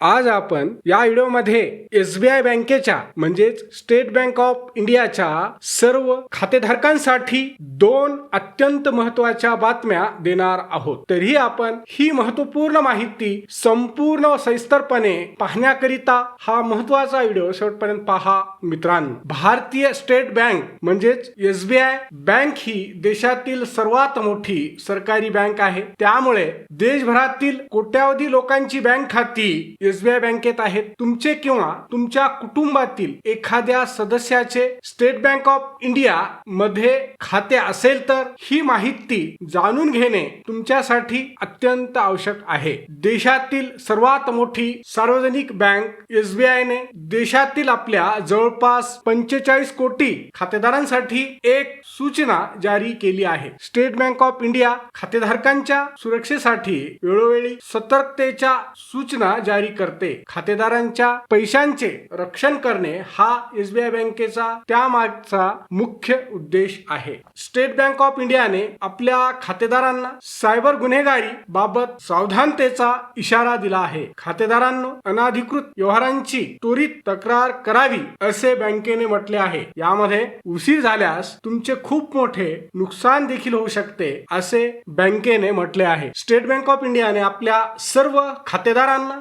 आज आपण या व्हिडिओमध्ये एसबीआय बँकेच्या म्हणजेच स्टेट बँक ऑफ इंडियाच्या सर्व खातेधारकांसाठी दोन अत्यंत महत्त्वाच्या बातम्या देणार आहोत. तरीही आपण ही महत्त्वपूर्ण माहिती संपूर्ण सविस्तरपणे पाहण्याकरिता हा महत्त्वाचा व्हिडिओ शेवटपर्यंत पहा मित्रांनो. भारतीय स्टेट बँक म्हणजेच एसबीआय बँक ही देशातील सर्वात मोठी सरकारी बँक आहे. त्यामुळे देशभरातील कोट्यावधी लोकांची बँक खाती एसबीआय बँकेत आहेत. तुमचे किंवा तुमच्या कुटुंबातील एखाद्या सदस्याचे स्टेट बँक ऑफ इंडिया मध्ये खाते असेल तर ही माहिती जाणून घेणे तुमच्यासाठी अत्यंत आवश्यक आहे. देशातील सर्वात मोठी सार्वजनिक बँक एसबीआय ने देशातील आपल्या जवळपास पंचेचाळीस कोटी खातेदारांसाठी एक सूचना जारी केली आहे. स्टेट बँक ऑफ इंडिया खातेधारकांच्या सुरक्षेसाठी वेळोवेळी सतर्कतेच्या सूचना जारी करते. खातेदारांच्या पैशांचे रक्षण करणे हा एसबीआय बँकेचा त्यामागचा मुख्य उद्देश आहे. स्टेट बँक ऑफ इंडियाने आपल्या खातेदारांना सायबर गुन्हेगारी बाबत सावधानतेचा इशारा दिला आहे. खातेदारांना अनाधिकृत व्यवहारांची त्वरित तक्रार करावी असे बँकेने म्हटले आहे. यामध्ये उशीर झाल्यास तुमचे खूप मोठे नुकसान देखील होऊ शकते असे बँकेने म्हटले आहे. स्टेट बँक ऑफ इंडियाने आपल्या सर्व खातेदारांना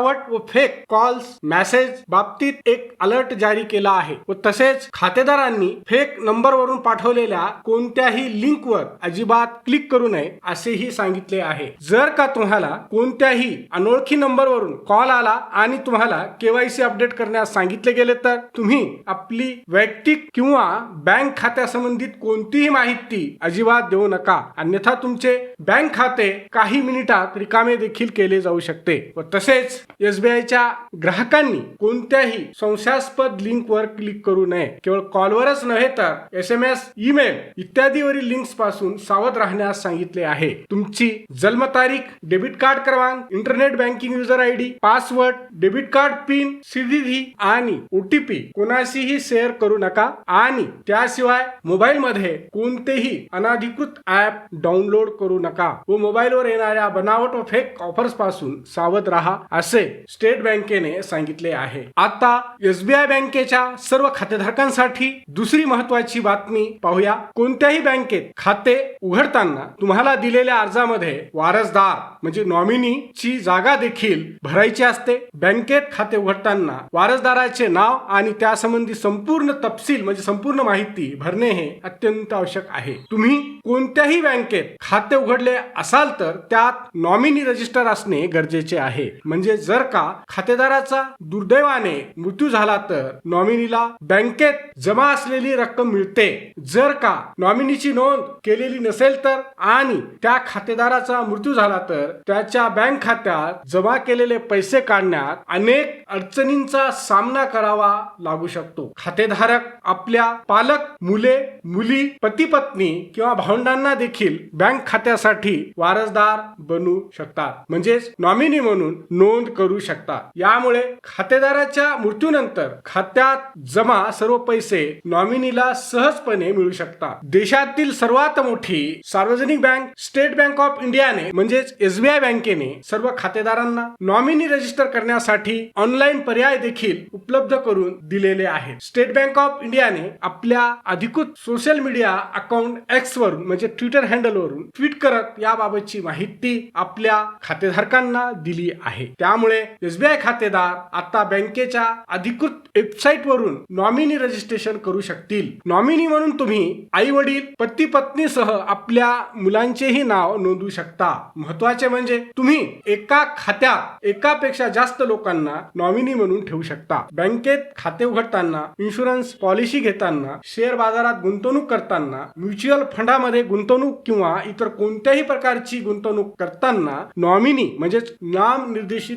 बनावट व फेक कॉल्स मेसेज बाबतीत एक अलर्ट जारी केला आहे. व तसेच खातेदारांनी फेक नंबरवरून पाठवलेल्या कोणत्याही लिंकवर अजिबात क्लिक करू नये असेही सांगितले आहे. जर का तुम्हाला कोणत्याही अनोळखी नंबरवरून कॉल आला आणि तुम्हाला केवायसी अपडेट करण्यास सांगितले गेले तर तुम्ही आपली वैयक्तिक किंवा बँक खात्यासंबंधित कोणतीही माहिती अजिबात देऊ नका. अन्यथा तुमचे बँक खाते काही मिनिटात रिकामे देखील केले जाऊ शकते. व तसेच एसबीआयच्या ग्राहकांनी कोणत्याही संशयास्पद लिंकवर क्लिक करू नये. केवळ कॉलवरच नव्हे तर एस एम एस ईमेल इत्यादीवरील लिंक्सपासून सावध राहण्यास सांगितले आहे. तुमची जन्मतारीख डेबिट कार्ड क्रमांक internet banking user I D password debit card PIN सीडीधी आणि ओटीपी कोणाशीही शेअर करू नका आणि त्याशिवाय मोबाईल मध्ये कोणतेही अनाधिकृत ऍप डाउनलोड करू नका व मोबाईलवर येणाऱ्या बनावट व फेक ऑफर्सपासून सावध राहा असे स्टेट बँकेने सांगितले आहे. आता एसबीआय बँकेच्या सर्व खातेधारकांसाठी दुसरी महत्वाची बातमी पाहूया. कोणत्याही बँकेत खाते उघडताना तुम्हाला दिलेल्या अर्जामध्ये वारसदार म्हणजे नॉमिनी ची जागा देखील भरायची असते. बँकेत खाते उघडताना वारसदाराचे नाव आणि त्यासंबंधी संपूर्ण तपशील म्हणजे संपूर्ण माहिती भरणे हे अत्यंत आवश्यक आहे. तुम्ही कोणत्याही बँकेत खाते उघडले असाल तर त्यात नॉमिनी रजिस्टर असणे गरजेचे आहे. म्हणजे जर का खातेदाराचा दुर्दैवाने मृत्यू झाला तर नॉमिनीला बँकेत जमा असलेली रक्कम मिळते. जर का नॉमिनीची नोंद केलेली नसेल तर आणि त्या खातेदाराचा मृत्यू झाला तर त्याच्या बँक खात्यात जमा केलेले पैसे काढण्यात अनेक अडचणींचा सामना करावा लागू शकतो. खातेधारक आपल्या पालक मुले मुली पती पत्नी किंवा भावंडांना देखील बँक खात्यासाठी वारसदार बनू शकतात. म्हणजेच नॉमिनी म्हणून नोंद करू शकता. यामुळे खातेदाराच्या मृत्यूनंतर खात्यात जमा सर्व पैसे नॉमिनीला सहजपणे मिळू शकतात देशातील सर्वात मोठी सार्वजनिक बँक स्टेट बँक ऑफ इंडियाने म्हणजेच एसबीआय बँकेने सर्व खातेदारांना नॉमिनी रजिस्टर करण्यासाठी ऑनलाईन पर्याय देखील उपलब्ध करून दिलेले आहेत. स्टेट बँक ऑफ इंडियाने आपल्या अधिकृत सोशल मीडिया अकाउंट एक्स वरून म्हणजे ट्विटर हँडल वरून ट्विट करत याबाबतची माहिती आपल्या खातेधारकांना दिली आहे. त्यामुळे एसबीआय खातेदार आता बँकेच्या अधिकृत वेबसाईट वरून नॉमिनी रजिस्ट्रेशन करू शकतील. नॉमिनी म्हणून तुम्ही आई वडील पती पत्नी सह आपल्या मुलांचेही नाव नोंदवू शकता. महत्त्वाचे म्हणजे तुम्ही एका खात्यात एकापेक्षा जास्त लोकांना नॉमिनी म्हणून ठेवू शकता. बँकेत खाते उघडताना इन्शुरन्स पॉलिसी घेताना शेअर बाजारात गुंतवणूक करताना म्युच्युअल फंडामध्ये गुंतवणूक किंवा इतर कोणत्याही प्रकारची गुंतवणूक करताना नॉमिनी म्हणजेच नाम निर्देशित